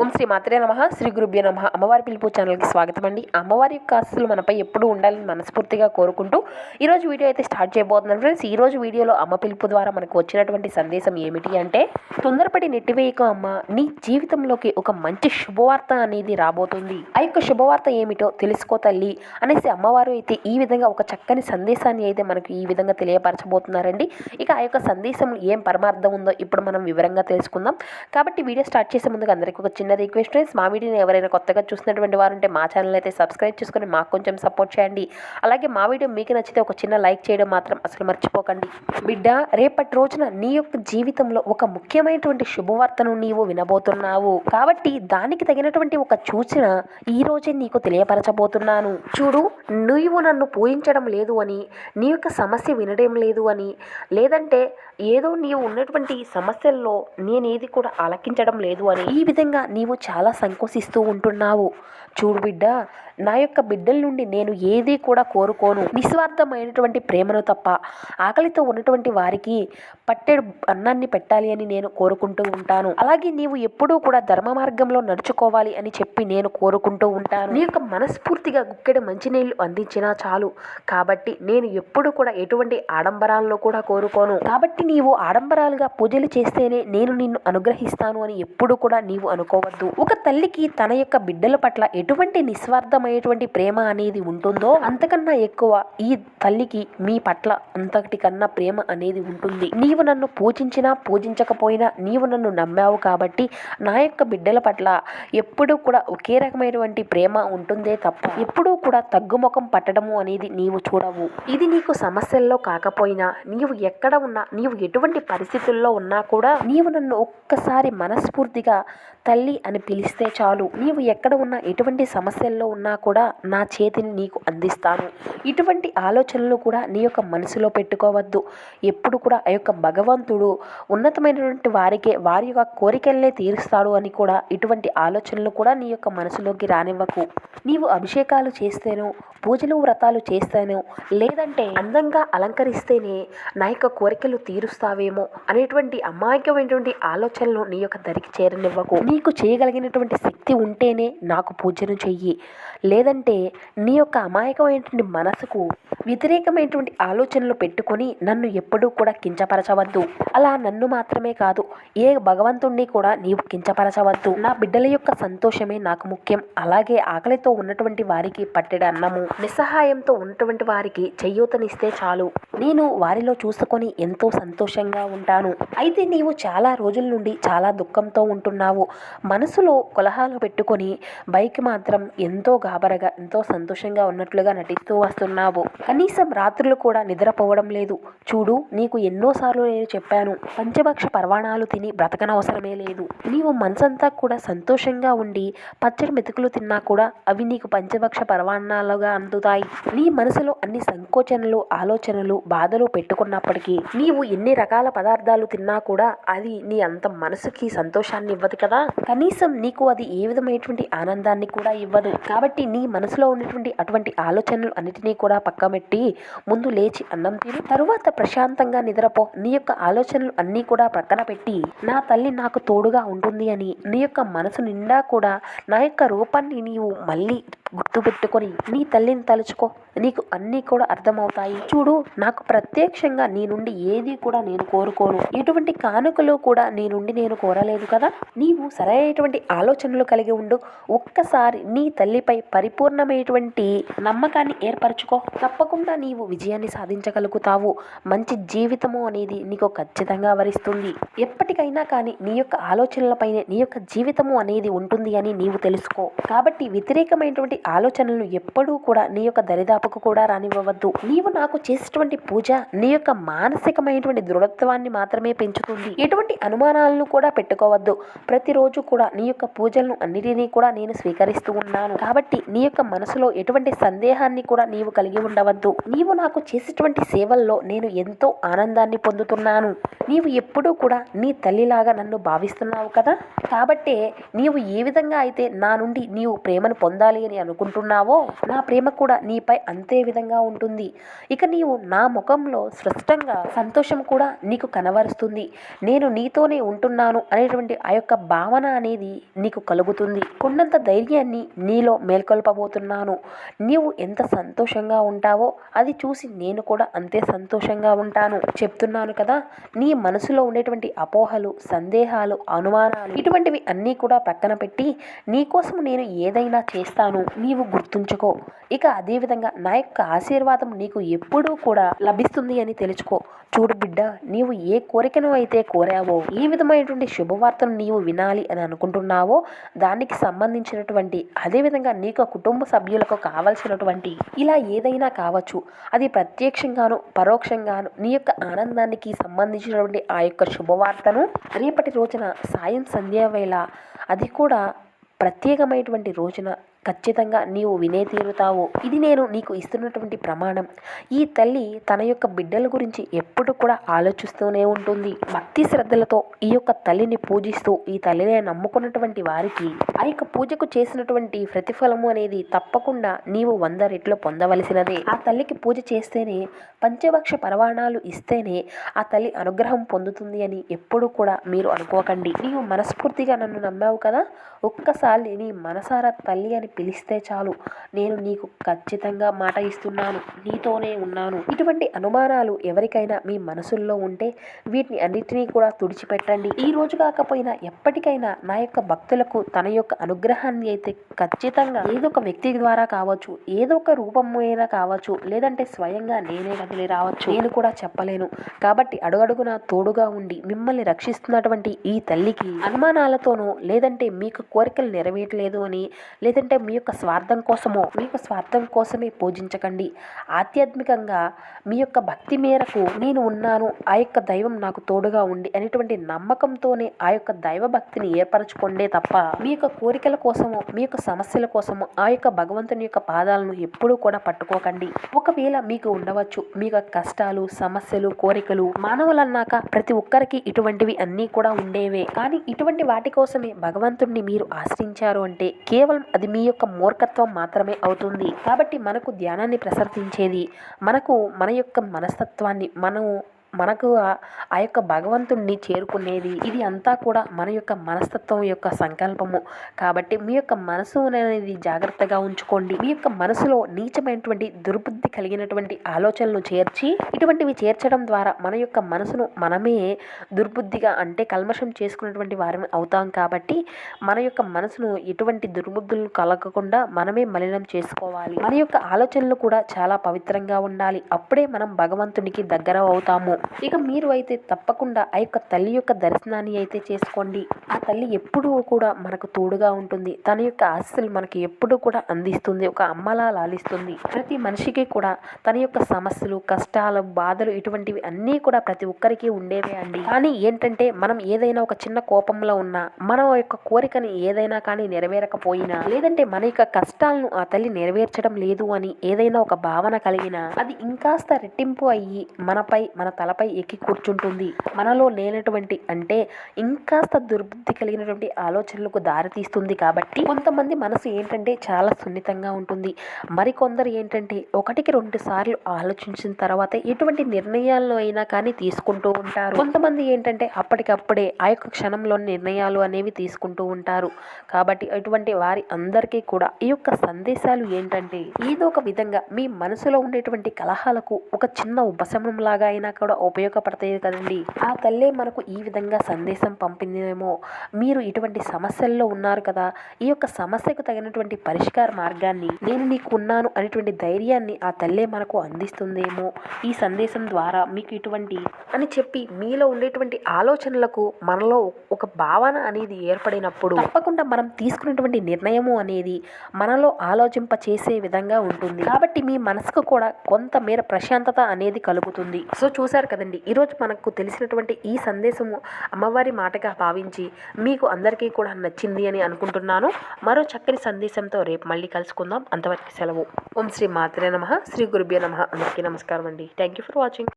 ఓం శ్రీ మాత్రే నమ శ్రీ గురుభ్యో నమ. అమ్మవారి పిలుపు ఛానల్కి స్వాగతం అండి. అమ్మవారి యొక్క ఆస్తులు మనపై ఎప్పుడూ ఉండాలని మనస్ఫూర్తిగా కోరుకుంటూ ఈరోజు వీడియో అయితే స్టార్ట్ చేయబోతున్నాను ఫ్రెండ్స్. ఈరోజు వీడియోలో అమ్మ పిలుపు ద్వారా మనకు వచ్చినటువంటి సందేశం ఏమిటి అంటే తొందరపడి నెట్టివేయక అమ్మ నీ జీవితంలోకి ఒక మంచి శుభవార్త అనేది రాబోతుంది. ఆ యొక్క శుభవార్త ఏమిటో తెలుసుకో తల్లి అనేసి అమ్మవారు అయితే ఈ విధంగా ఒక చక్కని సందేశాన్ని అయితే మనకు ఈ విధంగా తెలియపరచబోతున్నారండి. ఇక ఆ యొక్క సందేశం ఏం పరమార్థం ఉందో ఇప్పుడు మనం వివరంగా తెలుసుకుందాం. కాబట్టి వీడియో స్టార్ట్ చేసే ముందుగా అందరికీ ఒక చిన్న రిక్వెస్ట్ ఫ్రెండ్స్ మా వీడియోని ఎవరైనా కొత్తగా చూసినటువంటి వారు ఉంటే మా ఛానల్ అయితే సబ్స్క్రైబ్ చేసుకుని మాకు కొంచెం సపోర్ట్ చేయండి. అలాగే మా వీడియో మీకు నచ్చితే ఒక చిన్న లైక్ చేయడం మాత్రం అసలు మర్చిపోకండి. బిడ్డ రేపటి రోజున నీ యొక్క జీవితంలో ఒక ముఖ్యమైనటువంటి శుభవార్తను నీవు వినబోతున్నావు. కాబట్టి దానికి తగినటువంటి ఒక సూచన ఈ రోజే నీకు తెలియపరచబోతున్నాను. చూడు నువ్వు నన్ను పూజించడం లేదు అని నీ యొక్క సమస్య వినడం లేదు అని లేదంటే ఏదో నీవు ఉన్నటువంటి సమస్యల్లో నేనేది కూడా ఆలకించడం లేదు అని ఈ విధంగా నీవు చాలా సంకోచిస్తూ ఉంటున్నావు. చూడు బిడ్డ నా యొక్క బిడ్డల నుండి నేను ఏది కూడా కోరుకోను. నిస్వార్థమైనటువంటి ప్రేమను తప్ప ఆకలితో ఉన్నటువంటి వారికి పట్టెడు అన్నాన్ని పెట్టాలి అని నేను కోరుకుంటూ ఉంటాను. అలాగే నీవు ఎప్పుడూ కూడా ధర్మ మార్గంలో నడుచుకోవాలి అని చెప్పి నేను కోరుకుంటూ ఉంటాను. నీ యొక్క మనస్ఫూర్తిగా గుక్కెడు మంచినీళ్ళు అందించినా చాలు. కాబట్టి నేను ఎప్పుడు కూడా ఎటువంటి ఆడంబరాలను కూడా కోరుకోను. కాబట్టి నీవు ఆడంబరాలుగా పూజలు చేస్తేనే నేను నిన్ను అనుగ్రహిస్తాను అని ఎప్పుడు కూడా నీవు అనుకో అనుకోవద్దు ఒక తల్లికి తన యొక్క బిడ్డల పట్ల ఎటువంటి నిస్వార్థమైనటువంటి ప్రేమ అనేది ఉంటుందో అంతకన్నా ఎక్కువ ఈ తల్లికి మీ పట్ల అంతటి కన్నా ప్రేమ అనేది ఉంటుంది. నీవు నన్ను పూజించినా పూజించకపోయినా నీవు నన్ను నమ్మావు కాబట్టి నా యొక్క బిడ్డల పట్ల ఎప్పుడూ కూడా ఒకే రకమైనటువంటి ప్రేమ ఉంటుందే తప్ప ఎప్పుడూ కూడా తగ్గుముఖం పట్టడము అనేది నీవు చూడవు. ఇది నీకు సమస్యల్లో కాకపోయినా నీవు ఎక్కడ ఉన్నా నీవు ఎటువంటి పరిస్థితుల్లో ఉన్నా కూడా నీవు నన్ను ఒక్కసారి మనస్ఫూర్తిగా తల్లి అని పిలిస్తే చాలు. నీవు ఎక్కడ ఉన్నా ఎటువంటి సమస్యల్లో ఉన్నా కూడా నా చేతిని నీకు అందిస్తాను. ఇటువంటి ఆలోచనలు కూడా నీ యొక్క మనసులో పెట్టుకోవద్దు. ఎప్పుడు కూడా ఆ యొక్క భగవంతుడు ఉన్నతమైనటువంటి వారికే వారి యొక్క కోరికలనే తీరుస్తాడు అని కూడా ఇటువంటి ఆలోచనలు కూడా నీ యొక్క మనసులోకి రానివ్వకు. నీవు అభిషేకాలు చేస్తేనో పూజలు వ్రతాలు చేస్తాను లేదంటే అందంగా అలంకరిస్తేనే నా యొక్క కోరికలు తీరుస్తావేమో అనేటువంటి అమాయకమైనటువంటి ఆలోచనలు నీ యొక్క దరికి చేరనివ్వకు. నీకు చేయగలిగినటువంటి శక్తి ఉంటేనే నాకు పూజను చెయ్యి. లేదంటే నీ యొక్క అమాయకమైనటువంటి మనసుకు వ్యతిరేకమైనటువంటి ఆలోచనలు పెట్టుకొని నన్ను ఎప్పుడూ కూడా కించపరచవద్దు. అలా నన్ను మాత్రమే కాదు ఏ భగవంతుణ్ణి కూడా నీవు కించపరచవద్దు. నా బిడ్డల యొక్క సంతోషమే నాకు ముఖ్యం. అలాగే ఆకలితో ఉన్నటువంటి వారికి పట్టెడ అన్నము. నిస్సహాయంతో ఉన్నటువంటి వారికి చెయ్యూతనిస్తే చాలు. నేను వారిలో చూసుకొని ఎంతో సంతోషంగా ఉంటాను. అయితే నీవు చాలా రోజుల నుండి చాలా దుఃఖంతో ఉంటున్నావు. మనసులో కొలహాలు పెట్టుకొని బైక్ మాత్రం ఎంతో గాబరగా ఎంతో సంతోషంగా ఉన్నట్లుగా నటిస్తూ వస్తున్నావు. కనీసం రాత్రులు కూడా నిద్రపోవడం లేదు. చూడు నీకు ఎన్నోసార్లు నేను చెప్పాను పంచభక్ష పర్వాణాలు తిని బ్రతకనవసరమే లేదు. నీవు మనసంతా కూడా సంతోషంగా ఉండి పచ్చడి మెతుకులు తిన్నా కూడా అవి నీకు పంచభక్ష పర్వాణాలుగా అందుతాయి. నీ మనసులో అన్ని సంకోచనలు ఆలోచనలు బాధలు పెట్టుకున్నప్పటికీ నీవు ఎన్ని రకాల పదార్థాలు తిన్నా కూడా అది నీ అంత మనసుకి సంతోషాన్ని ఇవ్వదు కదా? కానీ కనీసం నీకు అది ఏ విధమైనటువంటి ఆనందాన్ని కూడా ఇవ్వదు. కాబట్టి నీ మనసులో ఉన్నటువంటి అటువంటి ఆలోచనలు అన్నిటినీ కూడా పక్కమెట్టి ముందు లేచి అన్నం తిని. తరువాత ప్రశాంతంగా నిద్రపో. నీ యొక్క ఆలోచనలు అన్నీ కూడా ప్రక్కన పెట్టి నా తల్లి నాకు తోడుగా ఉంటుంది అని నీ యొక్క మనసు నిండా కూడా నా యొక్క రూపాన్ని నీవు మళ్ళీ గుర్తుపెట్టుకొని నీ తల్లిని తలుచుకో. నీకు అన్నీ కూడా అర్థమవుతాయి. చూడు నాకు ప్రత్యక్షంగా నీ నుండి ఏది కూడా నేను కోరుకోను. ఎటువంటి కానుకలు కూడా నీ నుండి నేను కోరలేదు కదా? నీవు సరైనటువంటి ఆలోచనలు కలిగి ఉండు. ఒక్కసారి నీ తల్లిపై పరిపూర్ణమైనటువంటి నమ్మకాన్ని ఏర్పరచుకో. తప్పకుండా నీవు విజయాన్ని సాధించగలుగుతావు. మంచి జీవితము అనేది నీకు ఖచ్చితంగా వరిస్తుంది. ఎప్పటికైనా కానీ నీ యొక్క ఆలోచనలపైనే నీ యొక్క జీవితము అనేది ఉంటుంది అని నీవు తెలుసుకో. కాబట్టి వ్యతిరేకమైనటువంటి ఆలోచనలు ఎప్పుడూ కూడా నీ యొక్క దరిదాపుకు కూడా రానివ్వవద్దు. నీవు నాకు చేసినటువంటి పూజ నీ యొక్క మానసికమైనటువంటి దృఢత్వాన్ని మాత్రమే పెంచుతుంది. ఎటువంటి అనుమానాలను కూడా పెట్టుకోవద్దు. ప్రతిరోజు కూడా నీ యొక్క పూజలను అన్నిటినీ కూడా నేను స్వీకరిస్తూ ఉన్నాను. కాబట్టి నీ యొక్క మనసులో ఎటువంటి సందేహాన్ని కూడా నీవు కలిగి ఉండవద్దు. నీవు నాకు చేసేటువంటి సేవల్లో నేను ఎంతో ఆనందాన్ని పొందుతున్నాను. నీవు ఎప్పుడూ కూడా నీ తల్లిలాగా నన్ను భావిస్తున్నావు కదా? కాబట్టే నీవు ఏ విధంగా అయితే నా నుండి నీవు ప్రేమను పొందాలి అని అనుకుంటున్నావో నా ప్రేమ కూడా నీపై అంతే విధంగా ఉంటుంది. ఇక నీవు నా ముఖంలో స్పష్టంగా సంతోషం కూడా నీకు కనవరుస్తుంది నేను నీతోనే ఉంటున్నాను అనేటువంటి ఆ యొక్క భావన అనేది నీకు కలుగుతుంది. కొన్నంత ధైర్యాన్ని నీలో మేల్కొల్పబోతున్నాను. నీవు ఎంత సంతోషంగా ఉంటావో అది చూసి నేను కూడా అంతే సంతోషంగా ఉంటాను. చెప్తున్నాను కదా నీ మనసులో ఉండేటువంటి అపోహలు సందేహాలు అనుమానాలు ఇటువంటివి అన్నీ కూడా ప్రక్కన పెట్టి నీకోసం నేను ఏదైనా చేస్తాను నీవు గుర్తుంచుకో. ఇక అదేవిధంగా నా యొక్క ఆశీర్వాదం నీకు ఎప్పుడూ కూడా లభిస్తుంది అని తెలుసుకో. చూడు బిడ్డ నీవు ఏ కోరికను అయితే కోరావో ఏ విధమైనటువంటి శుభవార్తను నీవు వినాలి అని అనుకుంటున్నావో దానికి సంబంధించినటువంటి అదేవిధంగా నీకు కుటుంబ సభ్యులకు కావలసినటువంటి ఇలా ఏదైనా కావచ్చు. అది ప్రత్యక్షంగాను పరోక్షంగాను నీ యొక్క ఆనందానికి సంబంధించినటువంటి ఆ యొక్క శుభవార్తను రేపటి రోజున సాయం సంధ్యా వేళ అది కూడా ప్రత్యేకమైనటువంటి రోజున ఖచ్చితంగా నీవు వినే తీరుతావు. ఇది నేను నీకు ఇస్తున్నటువంటి ప్రమాణం. ఈ తల్లి తన యొక్క బిడ్డల గురించి ఎప్పుడు కూడా ఆలోచిస్తూనే ఉంటుంది. భక్తి శ్రద్ధలతో ఈ యొక్క తల్లిని పూజిస్తూ ఈ తల్లిని నమ్ముకున్నటువంటి వారికి ఆ యొక్క పూజకు చేసినటువంటి ప్రతిఫలము అనేది తప్పకుండా నీవు వంద రెట్లు పొందవలసినదే. ఆ తల్లికి పూజ చేస్తేనే పంచభక్ష పరవాణాలు ఇస్తేనే ఆ తల్లి అనుగ్రహం పొందుతుంది అని ఎప్పుడు కూడా మీరు అనుకోకండి. నీవు మనస్ఫూర్తిగా నన్ను నమ్మావు కదా? ఒక్కసారి నీ మనసారా తల్లి అని పిలిస్తే చాలు. నేను నీకు ఖచ్చితంగా మాట ఇస్తున్నాను. నీతోనే ఉన్నాను. ఇటువంటి అనుమానాలు ఎవరికైనా మీ మనసుల్లో ఉంటే వీటిని అన్నిటినీ కూడా తుడిచిపెట్టండి. ఈ రోజు కాకపోయినా ఎప్పటికైనా నా యొక్క భక్తులకు తన యొక్క అనుగ్రహాన్ని అయితే ఖచ్చితంగా ఏదో ఒక వ్యక్తి ద్వారా కావచ్చు ఏదో ఒక రూపమైనా కావచ్చు లేదంటే స్వయంగా నేనే కదిలి రావచ్చు. నేను కూడా చెప్పలేను. కాబట్టి అడుగడుగున తోడుగా ఉండి మిమ్మల్ని రక్షిస్తున్నటువంటి ఈ తల్లికి అనుమానాలతోనూ లేదంటే మీకు కోరికలు నెరవేయట్లేదు అని లేదంటే మీ యొక్క స్వార్థం కోసమో మీ యొక్క స్వార్థం కోసమే పూజించకండి. ఆధ్యాత్మికంగా మీ యొక్క భక్తి మేరకు నేను ఉన్నాను ఆ యొక్క దైవం నాకు తోడుగా ఉండి అనేటువంటి నమ్మకంతోనే ఆ యొక్క దైవ భక్తిని ఏర్పరచుకోండే తప్ప మీ యొక్క కోరికల కోసమో మీ యొక్క సమస్యల కోసమో ఆ యొక్క భగవంతుని యొక్క పాదాలను ఎప్పుడూ కూడా పట్టుకోకండి. ఒకవేళ మీకు ఉండవచ్చు మీ యొక్క కష్టాలు సమస్యలు కోరికలు మానవులన్నాక ప్రతి ఒక్కరికి ఇటువంటివి అన్నీ కూడా ఉండేవే. కానీ ఇటువంటి వాటి కోసమే భగవంతుణ్ణి మీరు ఆశ్రయించారు అంటే కేవలం అది మీ యొక్క మూర్ఖత్వం మాత్రమే అవుతుంది. కాబట్టి మనకు ధ్యానాన్ని ప్రసర్తించేది మనకు మన యొక్క మనస్తత్వాన్ని మనం మనకు ఆ- యొక్క భగవంతుణ్ణి చేరుకునేది. ఇది అంతా కూడా మన యొక్క మనస్తత్వం యొక్క సంకల్పము. కాబట్టి మీ యొక్క మనసు అనేది జాగ్రత్తగా ఉంచుకోండి. మీ యొక్క మనసులో నీచమైనటువంటి దుర్బుద్ధి కలిగినటువంటి ఆలోచనలు చేర్చి ఇటువంటివి చేర్చడం ద్వారా మన యొక్క మనసును మనమే దుర్బుద్ధిగా అంటే కల్మషం చేసుకున్నటువంటి వారిని అవుతాం కాబట్టి మన యొక్క మనసును ఎటువంటి దుర్బుద్ధులు కలగకుండా మనమే మలినం చేసుకోవాలి. మన యొక్క ఆలోచనలు కూడా చాలా పవిత్రంగా ఉండాలి. అప్పుడే మనం భగవంతునికి దగ్గర అవుతాము. ఇక మీరు అయితే తప్పకుండా ఆ యొక్క తల్లి యొక్క దర్శనాన్ని అయితే చేసుకోండి. ఆ తల్లి ఎప్పుడూ కూడా మనకు తోడుగా ఉంటుంది. తన యొక్క ఆశలు మనకి ఎప్పుడూ కూడా అందిస్తుంది. ఒక అమ్మలా లాలిస్తుంది. ప్రతి మనిషికి కూడా తన యొక్క సమస్యలు కష్టాలు బాధలు ఇటువంటివి అన్నీ కూడా ప్రతి ఒక్కరికి ఉండేవే అండి. కానీ ఏంటంటే మనం ఏదైనా ఒక చిన్న కోపంలో ఉన్నా మన యొక్క కోరికని ఏదైనా కానీ నెరవేరకపోయినా లేదంటే మన యొక్క కష్టాలను ఆ తల్లి నెరవేర్చడం లేదు అని ఏదైనా ఒక భావన కలిగినా అది ఇంకాస్త రెట్టింపు అయ్యి మనపై మన తల తలపై ఎక్కి కూర్చుంటుంది. మనలో లేనటువంటి అంటే ఇంకాస్త దుర్బుద్ధి కలిగినటువంటి ఆలోచనలకు దారితీస్తుంది కాబట్టి కొంతమంది మనసు ఏంటంటే చాలా సున్నితంగా ఉంటుంది. మరికొందరు ఏంటంటే ఒకటికి రెండు సార్లు ఆలోచించిన తర్వాత ఎటువంటి నిర్ణయాల్లో అయినా కానీ తీసుకుంటూ ఉంటారు. కొంతమంది ఏంటంటే అప్పటికప్పుడే ఆ యొక్క క్షణంలో నిర్ణయాలు అనేవి తీసుకుంటూ ఉంటారు. కాబట్టి అటువంటి వారి అందరికీ కూడా ఈ యొక్క సందేశాలు ఏంటంటే ఏదో ఒక విధంగా మీ మనసులో ఉండేటువంటి కలహాలకు ఒక చిన్న ఉపశమనం లాగా అయినా కూడా ఉపయోగపడతాయి కదండి. ఆ తల్లే మనకు ఈ విధంగా సందేశం పంపిందేమో. మీరు ఇటువంటి సమస్యల్లో ఉన్నారు కదా ఈ యొక్క సమస్యకు తగినటువంటి పరిష్కార మార్గాన్ని నేను నీకు ఉన్నాను అనేటువంటి ధైర్యాన్ని ఆ తల్లే మనకు అందిస్తుందేమో. ఈ సందేశం ద్వారా మీకు ఇటువంటి అని చెప్పి మీలో ఉండేటువంటి ఆలోచనలకు మనలో ఒక భావన అనేది ఏర్పడినప్పుడు తప్పకుండా మనం తీసుకున్నటువంటి నిర్ణయము అనేది మనలో ఆలోచింప చేసే విధంగా ఉంటుంది. కాబట్టి మీ మనసుకు కూడా కొంతమేర ప్రశాంతత అనేది కలుగుతుంది. సో చూసారు కదండి. ఈరోజు మనకు తెలిసినటువంటి ఈ సందేశము అమ్మవారి మాటగా భావించి మీకు అందరికీ కూడా నచ్చింది అని అనుకుంటున్నాను. మరో చక్కని సందేశంతో రేపు మళ్ళీ కలుసుకుందాం. అంతవరకు సెలవు. ఓం శ్రీ మాత్రే నమ. శ్రీ గురుభ్య నమ. అందరికీ నమస్కారం అండి థ్యాంక్ యూ ఫర్ వాచింగ్